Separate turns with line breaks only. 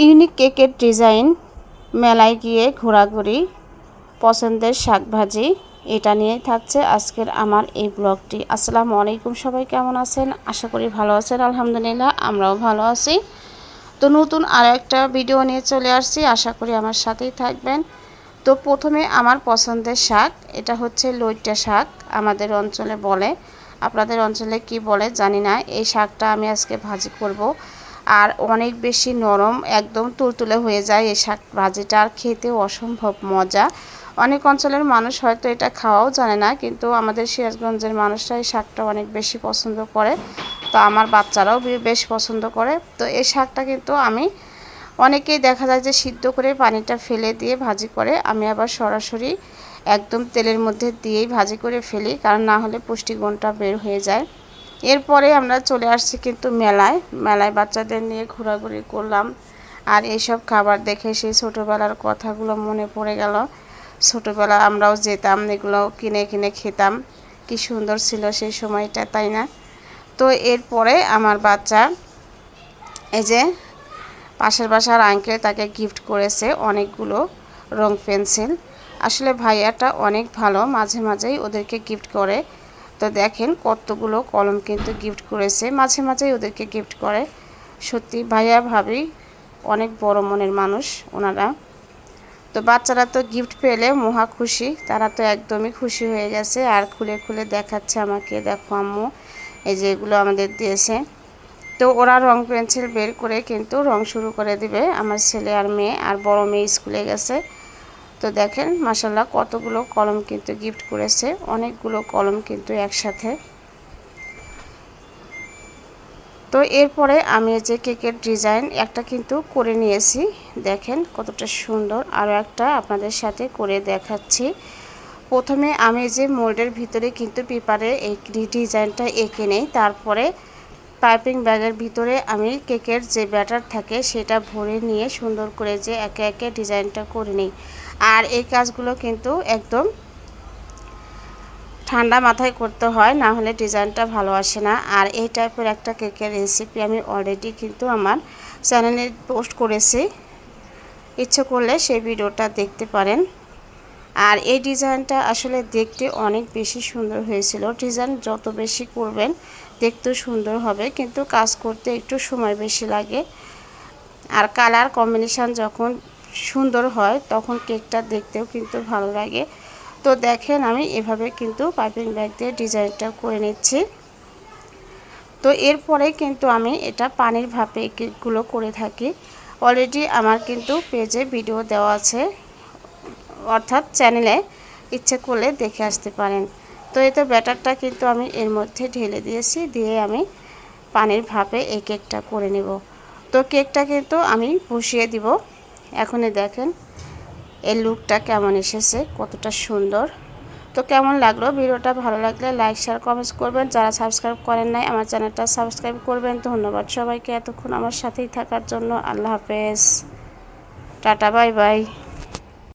Unique কেকের design, মেলায় গিয়ে ঘোরাঘুরি, পছন্দের শাকভাজি, এটা নিয়েই থাকছে আজকের আমার এই ব্লগটি। আসসালামু আলাইকুম, সবাই কেমন আছেন? আশা করি ভালো আছেন, আলহামদুলিল্লাহ, আমরাও ভালো আছি। তো নতুন আর একটা ভিডিও নিয়ে চলে আসছি, আশা করি আমার সাথেই থাকবেন। তো প্রথমে আমার পছন্দের শাক, এটা হচ্ছে লইটা শাক, আমাদের অঞ্চলে বলে। আপনাদের অঞ্চলে কি বলে জানি না, এই শাকটা আমি আজকে ভাজি করব। আর অনেক বেশি নরম একদম তুলতুলে হয়ে যায় এই শাক ভাজিটা আর খেতে অসম্ভব মজা। অনেক অঞ্চলের মানুষ হয়তো এটা খাওয়াও জানে না, কিন্তু আমাদের সিরাজগঞ্জের মানুষরা এই শাকটা অনেক বেশি পছন্দ করে। তো আমার বাচ্চারাও বেশ পছন্দ করে। তো এই শাকটা কিন্তু আমি অনেকেই দেখা যায় যে সিদ্ধ করে পানিটা ফেলে দিয়ে ভাজি করে, আমি আবার সরাসরি একদম তেলের মধ্যে দিয়েই ভাজি করে ফেলি, কারণ না হলে পুষ্টিগুণটা বের হয়ে যায়। এরপরে আমরা চলে আসছি কিন্তু মেলায়। মেলায় বাচ্চাদের নিয়ে ঘোরাঘুরি করলাম। আর এইসব খাবার দেখে সেই ছোটোবেলার কথাগুলো মনে পড়ে গেল। ছোটোবেলা আমরাও যেতাম, এগুলো কিনে কিনে খেতাম। কি সুন্দর ছিল সেই সময়টা, তাই না? তো এরপরে আমার বাচ্চা, এই যে পাশের বাসার আঙ্কেল তাকে গিফট করেছে অনেকগুলো রং পেন্সিল আসলে ভাইয়াটা অনেক ভালো, মাঝে মাঝেই ওদেরকে গিফট করে। তো দেখেন কতগুলো কলম কিন্তু গিফট করেছে। মাঝে মাঝেই ওদেরকে গিফট করে। সত্যি ভাইয়া ভাবি অনেক বড় মনের মানুষ ওনারা। তো বাচ্চারা তো গিফট পেলে মহা খুশি। তারা তো একদমই খুশি হয়ে গেছে। আর খুলে খুলে দেখাচ্ছে আমাকে, দেখো আম্মু, এই যে এগুলো আমাদের দিয়েছে। তো ওরা রং পেন্সিল বের করে কিন্তু রং শুরু করে দিবে। আমার ছেলে আর মেয়ে, আর বড় মেয়ে স্কুলে গেছে। তো দেখেন মাসাল্লাহ কতগুলো কলম কিন্তু গিফট করেছে। অনেকগুলো কলম কিন্তু একসাথে। তো এরপরে আমি যে কেকের ডিজাইন একটা কিন্তু করে নিয়েছি। দেখেন, কতটা সুন্দর। আরও একটা আপনাদের সাথে করে দেখাচ্ছি। প্রথমে আমি যে মোল্ডের ভিতরে কিন্তু পেপারে এই ডিজাইনটা এঁকে নেই। তারপরে পাইপিং ব্যাগের ভিতরে আমি কেকের যে ব্যাটার থাকে সেটা ভরে নিয়ে সুন্দর করে যে একে একে ডিজাইনটা করে নিই। আর এই কাজগুলো কিন্তু একদম ঠান্ডা মাথায় করতে হয়, না হলে ডিজাইনটা ভালো আসে না। আর এই টাইপের একটা কেকের রেসিপি আমি অলরেডি কিন্তু আমার চ্যানেলে পোস্ট করেছি। ইচ্ছে করলে সেই ভিডিওটা দেখতে পারেন। আর এই ডিজাইনটা আসলে দেখতে অনেক বেশি সুন্দর হয়েছিল। ডিজাইন যত বেশি করবেন, দেখতেও সুন্দর হবে, কিন্তু কাজ করতে একটু সময় বেশি লাগে। আর কালার কম্বিনেশান যখন সুন্দর হয়, তখন কেকটা দেখতেও কিন্তু ভালো লাগে। তো দেখেন, আমি এভাবে কিন্তু পাইপিং ব্যাগ দিয়ে ডিজাইনটা করে নিচ্ছি। তো এরপরে কিন্তু আমি এটা পানির ভাপে কেকগুলো করে থাকি। অলরেডি আমার কিন্তু পেজে ভিডিও দেওয়া আছে। অর্থাৎ চ্যানেলে ইচ্ছে করলে দেখে আসতে পারেন। তো এই তো ব্যাটারটা কিন্তু আমি এর মধ্যে ঢেলে দিয়েছি, দিয়ে আমি পানির ভাপে এই কেকটা করে নেব। তো কেকটা কিন্তু আমি বসিয়ে দিব। এখনই দেখেন এই লুকটা কেমন এসেছে, কতটা সুন্দর। তো কেমন লাগল? ভিডিওটা ভালো লাগলে লাইক শেয়ার কমেন্টস করবেন। যারা সাবস্ক্রাইব করেন নাই, আমার চ্যানেলটা সাবস্ক্রাইব করবেন। ধন্যবাদ সবাইকে এতক্ষণ আমার সাথেই থাকার জন্য। আল্লাহ হাফেজ। Tata, bye bye.